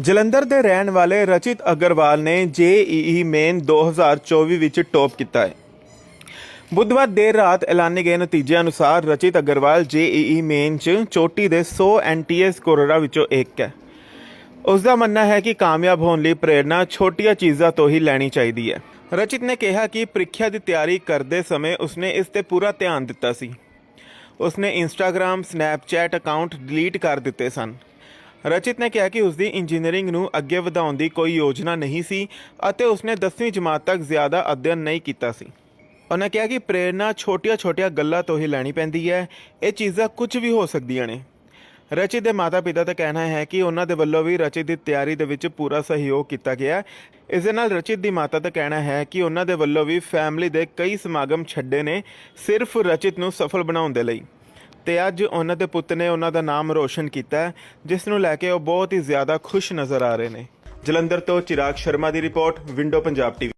ਜਲੰਧਰ ਦੇ ਰਹਿਣ ਵਾਲੇ ਰਚਿਤ ਅਗਰਵਾਲ ਨੇ ਜੇਈਈ ਮੇਨ 2024 ਵਿੱਚ ਟੌਪ ਕੀਤਾ ਹੈ। ਬੁੱਧਵਾਰ ਦੇਰ ਰਾਤ ਐਲਾਨੇ ਗਏ ਨਤੀਜਿਆਂ ਅਨੁਸਾਰ ਰਚਿਤ ਅਗਰਵਾਲ ਜੇਈਈ ਮੇਨ 'ਚ ਚੋਟੀ ਦੇ 100 ਐਨਟੀਐਸ ਕੋਰਰਾ ਵਿੱਚੋਂ ਇੱਕ ਹੈ। ਉਸ ਦਾ ਮੰਨਣਾ ਹੈ ਕਿ ਕਾਮਯਾਬ ਹੋਣ ਲਈ ਪ੍ਰੇਰਣਾ ਛੋਟੀਆਂ ਚੀਜ਼ਾਂ ਤੋਂ ਹੀ ਲੈਣੀ ਚਾਹੀਦੀ ਹੈ। ਰਚਿਤ ਨੇ ਕਿਹਾ ਕਿ ਪ੍ਰੀਖਿਆ ਦੀ ਤਿਆਰੀ ਕਰਦੇ ਸਮੇਂ ਉਸਨੇ ਇਸ ਤੇ ਪੂਰਾ ਧਿਆਨ ਦਿੱਤਾ ਸੀ। ਉਸਨੇ ਇੰਸਟਾਗ੍ਰam ਸਨੈਪਚੈਟ ਅਕਾਊਂਟ ਡਿਲੀਟ ਕਰ ਦਿੱਤੇ ਸਨ। ਰਚਿਤ ਨੇ ਕਿਹਾ ਕਿ ਉਸਦੀ ਇੰਜੀਨੀਅਰਿੰਗ ਨੂੰ ਅੱਗੇ ਵਧਾਉਣ ਦੀ ਕੋਈ ਯੋਜਨਾ ਨਹੀਂ ਸੀ ਅਤੇ ਉਸਨੇ 10ਵੀਂ ਜਮਾਤ ਤੱਕ ਜ਼ਿਆਦਾ ਅਧਿਐਨ ਨਹੀਂ ਕੀਤਾ ਸੀ। ਉਹਨਾਂ ਕਿਹਾ ਕਿ ਪ੍ਰੇਰਣਾ ਛੋਟੀਆਂ-ਛੋਟੀਆਂ ਗੱਲਾਂ ਤੋਂ ਹੀ ਲੈਣੀ ਪੈਂਦੀ ਹੈ। ਇਹ ਚੀਜ਼ਾਂ ਕੁਝ ਵੀ ਹੋ ਸਕਦੀਆਂ ਨੇ। ਰਚਿਤ ਦੇ ਮਾਤਾ-ਪਿਤਾ ਦਾ ਕਹਿਣਾ ਹੈ ਕਿ ਉਹਨਾਂ ਦੇ ਵੱਲੋਂ ਵੀ ਰਚਿਤ ਦੀ ਤਿਆਰੀ ਦੇ ਵਿੱਚ ਪੂਰਾ ਸਹਿਯੋਗ ਕੀਤਾ ਗਿਆ। ਇਸ ਦੇ ਨਾਲ ਰਚਿਤ ਦੀ ਮਾਤਾ ਦਾ ਕਹਿਣਾ ਹੈ ਕਿ ਉਹਨਾਂ ਦੇ ਵੱਲੋਂ ਵੀ ਫੈਮਿਲੀ ਦੇ ਕਈ ਸਮਾਗਮ ਛੱਡੇ ਨੇ ਸਿਰਫ ਰਚਿਤ ਨੂੰ ਸਫਲ ਬਣਾਉਣ ਦੇ ਲਈ। ਤੇ ਅੱਜ ਉਹਨਾਂ ਦੇ ਪੁੱਤ ਨੇ ਉਹਨਾਂ ਦਾ ਨਾਮ ਰੋਸ਼ਨ ਕੀਤਾ ਹੈ, ਜਿਸ ਨੂੰ ਲੈ ਕੇ ਉਹ ਬਹੁਤ ਹੀ ਜ਼ਿਆਦਾ ਖੁਸ਼ ਨਜ਼ਰ ਆ ਰਹੇ ਨੇ। ਜਲੰਧਰ ਤੋਂ ਚਿਰਾਗ ਸ਼ਰਮਾ ਦੀ ਰਿਪੋਰਟ ਵਿੰਡੋ ਪੰਜਾਬ ਟੀਵੀ